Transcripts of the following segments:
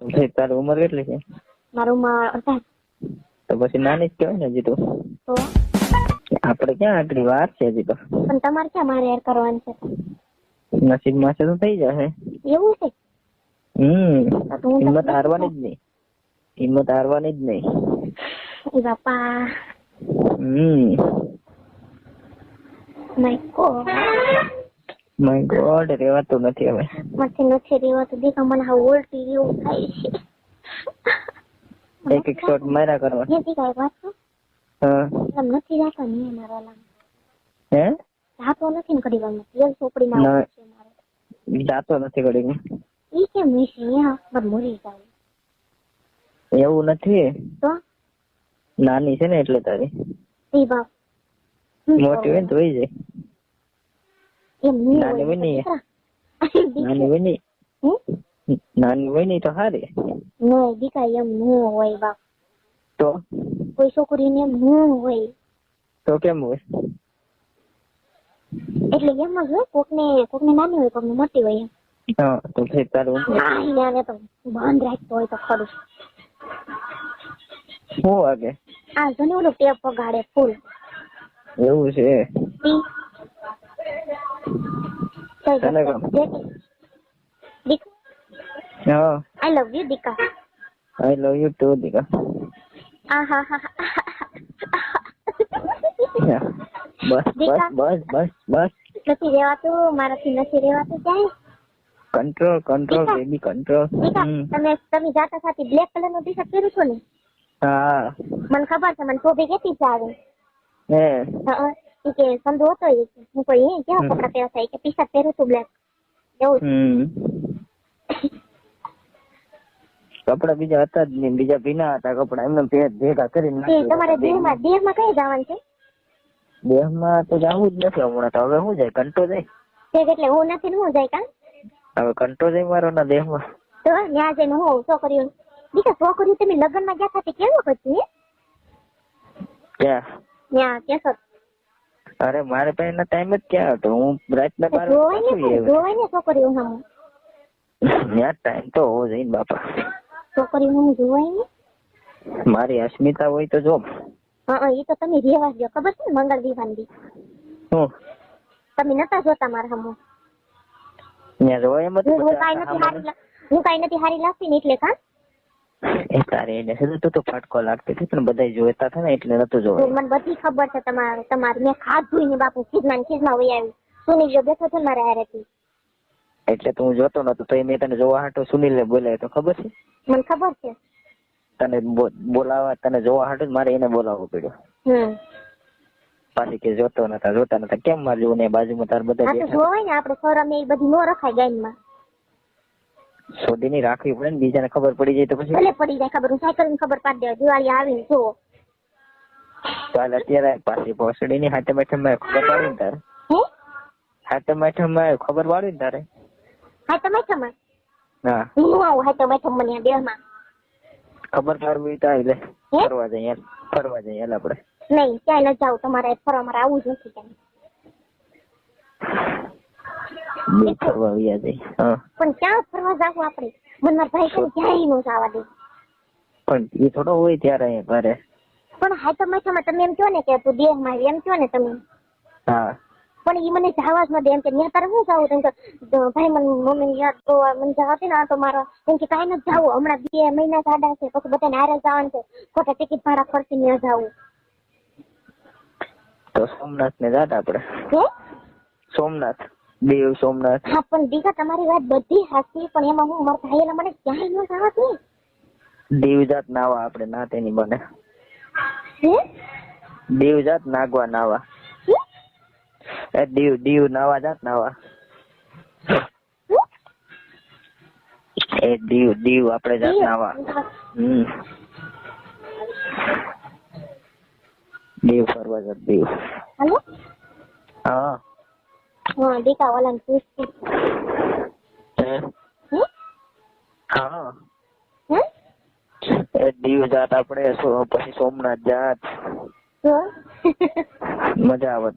તારી ઉંમર કેટલી છે? મારું ઉંમર અઢાર તો પછી નાની જ કહેવાય ને હજી તો? આપણે ક્યાં આટલી વાર છે હજી તો પણ તમારે ક્યાં મારે એર કરવાનું છે? નસીબમાં છે તો થઈ જશે. એવું છે? હમ હિંમત હારવાની જ નહીં. હિંમત હારવાની જ નહીં. બાપા. હમ. માય ગોડ માય ગોડ રેવાતું નથી હવે. મને નથી રેવાતું. દેખા મને હા ઉલટી જેવું થાય છે. એક એક શોટ માર્યા કરવા. જે દેખા વાત હા. એમ નથી જાતો ને મારા લામ હે? જાતો નથી ને ઘડી વારમાં તેલ સોપડી માં ના. છે મારે. જાતો નથી ઘડીક. ઈ કેમ હશે હા પર મરી જાવ એવું નથી. તો? નાની છે ને એટલે તારી. એ બાપ. મોટી હોય ને તો જાય. નાની ને. દીકરા. નાની ને હમ? નાની હોય ને તો સારી નહીં દીકરા એમ ન હોય બાપ તો કોઈ છોકરીને એમ ન હોય તો કેમ હોય એટલે એમ જ હોય કોકને કોકને નાની હોય કોકને મોટી હોય એમ હા તો ભાઈ તારું ઉંમર ના તો બંધ રાખતો હોય તો ખરું શું વાગે આ જો ને ઓલું ટેપ વગાડે ફૂલ એવું છે તને હા. આઈ લવ યુ દીકા આઈ લવ યુ ટુ દીકા આહા બસ બસ. બસ બસ બસ. નથી રેવાતું મારાથી નથી રેવાતું ક્યાંય? કંટ્રોલ કંટ્રોલ બેબી કંટ્રોલ તમે તમે જાતા સાથે બ્લેક કલર નો ટી શર્ટ પહેર્યું છો ને? હા. મને ખબર છે મને શોભે કેતી છે આવે. હે. હા કે સંધો હતો કે. હું કોઈ એ કેવા કપડા પહેર્યા છે ઈ કે શર્ટ પહેર્યું હતું બ્લેક એવું કપડા બીજા હતા જ નહીં બીજા ભીના હતા કપડા એમને ભેગા કરીને તે તમારે દેહમાં દેહમાં કઈ જવાનું છે? દેહમાં તો જવું જ નથી હમણાં તો હવે શું જાય? કંટો જાય? તે એટલે હું નથી હું જાય કાં? હવે કંટો જાય મારો ના દેહમાં. તો ત્યાં જઈને હું છોકરીઓ બીજા છોકરીઓ તમે લગ્નમાં ગયા હતા તે કેવું હતું ત્યાં ક્યાં? ત્યાં કેશો અરે મારે પાસે ટાઈમ જ ક્યાં હતો? હું રાતના બાર જોવાય ને છોકરીઓ સામે યાર ટાઈમ તો હોવો જોઈએ બાપા. છોકરીઓ હું જોવાય ને મારી અસ્મિતા હોય તો જો. હા એ તો તમે રેવા દો ખબર છે ને મંગળ વિવાન હું? તમે નતા જોતા મારા હમ? ત્યાં રોય એમ હું કાઈ નથી હારી લા- હું કાંઈ નથી હારી લાગતી ને એટલે કાં? એ તારે એને સીધું તું તો ફટકો લાગતો હતો પણ બધા જોતા હતા ને એટલે નતું જોવા મને બધી ખબર છે તમારે તમારે મેં ખાધું ને બાપુ ખીજમાં ખીજમાં વહી આવી. સુની જો બેઠો છે મારા હારેથી. એટલે તો હું જોતો નતો તો મેં તને જોવા હાટો સુનિલ બોલાય તો ખબર છે? મને ખબર છે. તને બોલાવા તને જોવા હાટો મારે એને બોલાવવો પડ્યો. હમ. પાછી કે જોતો નતા જોતા નતા કેમ મારે જોવું ને બાજુમાં તાર બધા જોવાય ને આપણે ફોરમ એ બધી નો રખાય ગાયનમાં. શોધીની રાખવી પડે ને બીજાને ખબર પડી જાય તો પછી ભલે પડી જાય ખબર હું સાયકલની ખબર પાડી દે દિવાળી આવીને જો ચાલ અત્યારે પાછી ભોસડીની હાથે બેઠે મેં ખબર પાડી ને તારે. હાથે બેઠે મેં ખબર પાડી ને તારે. હા બેઠે મેં? હા. હું નો આવું હાથે તમે મને દેહમાં ખબર પાડવી તો આવી લે. ફરવા જઈએ ફરવા જઈએ આપણે નહીં ક્યાંય ન જાવ તમારે ફરવા મારે આવું જ નથી ક્યાંય બે ફરવા વ્યા જઈએ હા. પણ ક્યાં ફરવા જાવ આપણે? મને મારા ભાઈ ક્યાંય નો જવા દે. પણ એ થોડો હોય ત્યારે ઘરે પણ હા તો તમે તમે એમ કહો ને કે તું દેહમાં એમ કહો ને તમે? હા. પણ એ મને જવા જ ન દે એમ કે ન્યા તારે હું જાવું? તેમ કે ભાઈ મને મમ્મી યાદ તો મને જવા દે ને તો મારો. તેમ કે કાંઈ નથી જાવું. હમણાં બે મહિના સાડા છે પછી બધાને હારે જવાનું છે. ખોટા ટિકિટ ભાડા ખર્ચી ન જાવું. તો સોમનાથ ને જાત આપણે. સોમનાથ. દેવ સોમનાથ. હા પણ દીકા તમારી વાત બધી સાચી પણ એમાં હું મારા ભાઈ મને ક્યાંય ન સાવત દે. દેવજાત નાવા આપણે ના તેની બને દેવજાત નાગવા નાવા. એ દીવ દીવ નાવા જાત નાવા. એ દીવ દીવ આપણે જાત નાવા. હમ. દીવ ફરવા જાત દીવ. હાલો? હે એ દીવ જાત આપણે પછી સોમનાથ જાત મજા આવત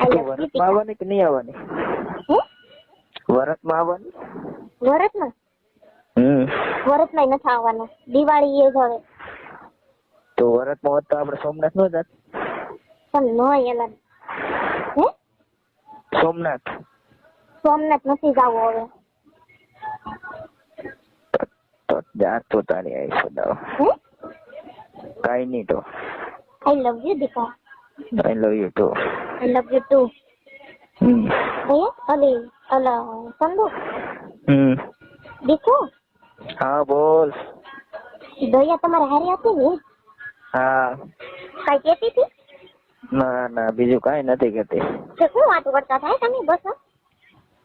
વરતમાં આવવાની કે નહીં આવવાની વરતમાં આવવાની વરસમાં વરતમાં નથી આવવાનું દિવાળી એ જ હવે તો વરતમાં હોત તો આપણે સોમનાથ નો જાત પણ ન એલા સોમનાથ. સોમનાથ નથી જવું હવે. તો તો જા તો તારી આઈ સદાવ કઈ નહીં તો. I love you દીકા I love you too I love you too હે? અલી અલા સંદુ હમ. દીકુ હા બોલ. દયા તમારે હારી હતી ને? હા. કઈ કેતી હતી? ના ના બીજું કઈ નથી કરતી શું વાતો કરતા થાય તમે બસ?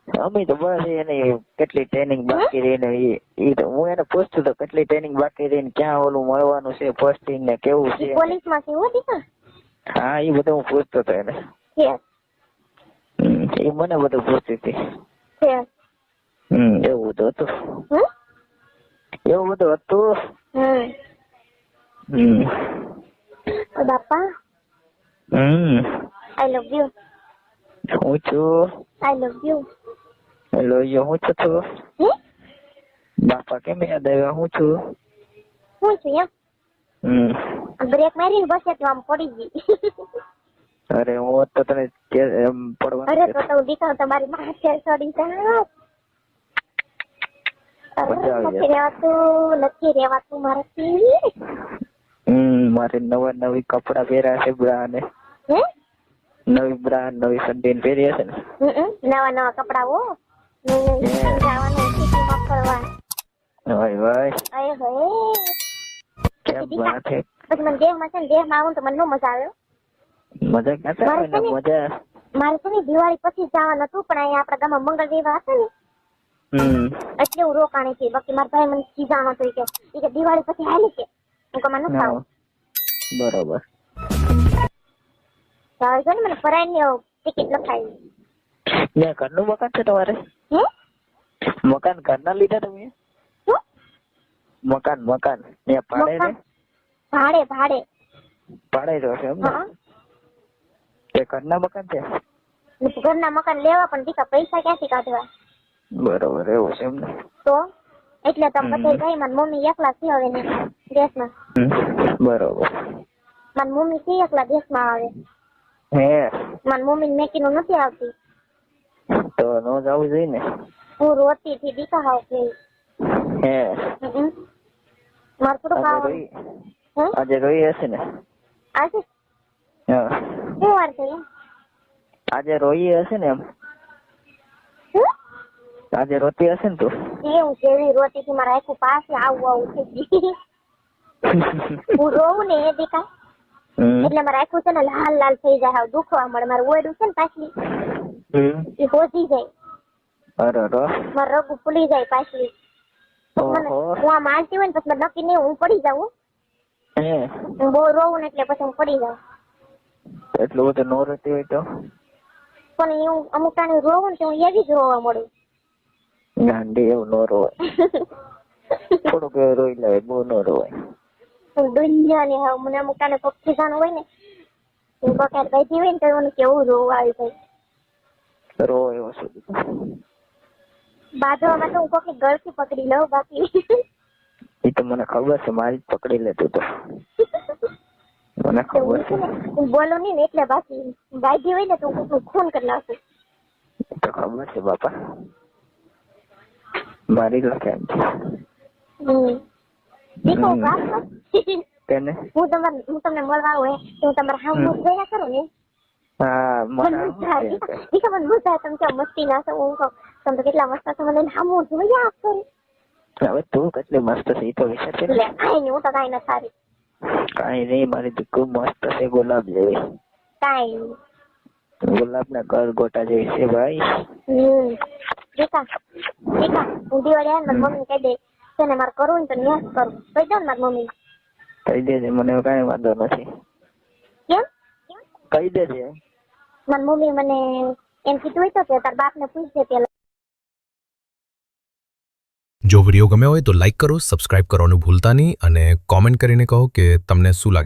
અમે તો બસ એને કેટલી ટ્રેનિંગ બાકી રહી ને ઈ તો હું એને પૂછતો તો કેટલી ટ્રેનિંગ બાકી રહી ને ક્યાં ઓલું મળવાનું છે પોસ્ટિંગ ને કેવું છે? પોલીસમાં છે હો દીકા હા એ બધું હું પૂછતો હતો એને. એ મને બધું પૂછતી હતી. હમ એવું બધું હતું. એવું બધું હતું. હમ. હમ. બાપા હમ આઈ લવ યુ હું છું આઈ લવ યુ હેલો યો હું છું તું હે બાપા કેમ યાદ આવ્યા હું છું હું છું એમ હમ બ્રેક મારીને બસ એટલે આમ પડી ગઈ અરે હું હોત તો તને કે- એમ અરે તો પડવાનું તો દીકરા તમારી માથે ચડી જા અરે, મજા આવી નથી રહેવાતું નથી રહેવાતું મારાથી હમ મારે નવા નવી કપડા પહેર્યા છે બ્રા ને હે નવી બ્રાન્ડ નવી સંડીન પહેરી હશે ને? નવા નવા કપડા હો. નહીં જવાનું સિટીમાં ફરવા. હોય કેમ વાત છે? પછી મને દેહમાં છે દેહમાં આવું તો મને મજા આવે. મજા ક્યાં આવે ને મજા મારે છે ને દિવાળી પછી જવાનું હતું પણ અહીંયા આપણા ગામમાં મંગળ દેવા હશે ને. એટલે હું રોકાણી છે બાકી મારા ભાઈ મને કીધાનો ઈ કે કે દિવાળી પછી હાલી કે. હું કે મને ના. ખાવ બરોબર. જો ને મને ફરાઈની ટિકિટ લખાવી. ત્યાં ઘરનું મકાન છે તમારે? મકાન ઘરના લીધા તમે? મકાન મકાન. ને ભાડે ને? ભાડે ભાડે. ભાડે જો છે એમ તે ઘરના મકાન છે? ઘરના મકાન લેવા પણ દીકા પૈસા ક્યાંથી કાઢવા? બરોબર એવું છે એમ ને? તો? એટલે તમે. બધે ગઈ મારી મમ્મી એકલા છે હવે ને દેશમાં બરોબર. મારી મમ્મી છે એકલા દેશમાં આવે. હે. મારી મમ્મી મેકીનું નથી આવતી. તો નો જવું જોઈએ ને. હું રોતી થી દીકા હાવ કે. હે. મારે રોઈ? હે? આજે રોઈ હશે ને? આજે? હા. શું વાર છે? આજે રોઈ હશે ને એમ? આજે રોતી હશે ને તું? એવું કેવી રોતી થી મારા આખું પાસે આવું આવું થઈ ગઈ હું રોવું ને એ હમ. એટલે મારે આખું છે ને લાલ લાલ થઈ જાય હાવ દુખવા મળે. મારું ઓયડું છે ને પાછલી એ હોજી જાય. અરે રો મારું રગું ફૂલી જાય પાછલી. હું આમ હાલતી હોય ને પછી નક્કી નહીં હું પડી જાઉં. હું. બહુ રોવું ને એટલે પછી હું પડી જાઉં. એટલું બધું નો રહેતી હોય તો? પણ હું અમુક ટાણે રોવું ને તો હું એવી જ રોવા મળું. ગાંડી એવું નો રોવાય. થોડુંક રોઈ લેવાય બહુ નો રોવાય. હું દુનિયા ને હવે મને અમુક કાને પક્ષી ખીજાનું હોય ને એ બકાર બેઠી હોય ને તો મને કેવું રોવું આવી જાય. રો એવો બાજુ બાજવામાં તો હું કોકની ગળથી પકડી લઉં બાકી. એ તો મને ખબર છે મારી પકડી લેતું તો મને ખબર છે. હું બોલું નહીં ને એટલે બાકી બાજી હોય ને તો હું ખૂન કરી નાખું. તો ખબર છે બાપા. મારી લખે એમ છે હમ. દીકરો હમ. વાત કર. તેને? હું તમાર હું તમને મળવા આવું તો હું તમારા હાવ મુખ જોયા કરું ને? હા મને આવે મને તમે કેમ મસ્તી ના છો હું કહું? તમે કેટલા મસ્ત છો મને હામું જોયા કરું હવે તું કેટલી મસ્ત છે એ તો વિચાર છે એટલે કાંઈ નહીં હું તો કાંઈ ના સારી. કાંઈ નહીં મારી દીકરી મસ્ત છે ગુલાબ જેવી. કાંઈ ગુલાબ ના ઘર ગોટા જેવી છે ભાઈ. હમ. દીકા દીકા હું દિવાળી આવે મમ્મી કહી દે તને મારે કરવું ને તો ન્યાસ કરું. કહી દઉં ને મારી મમ્મી કહી દેજે મને કઈ વાંધો નથી. કેમ? કહી દેજે. મારી મમ્મી મને એમ કીધું હોય તો કે તાર બાપને પૂછજે પેલા. જો વીડિયો ગમ્યો હોય તો લાઈક કરો સબસ્ક્રાઇબ કરવાનું ભૂલતા નહીં અને કોમેન્ટ કરીને કહો કે તમને શું લાગે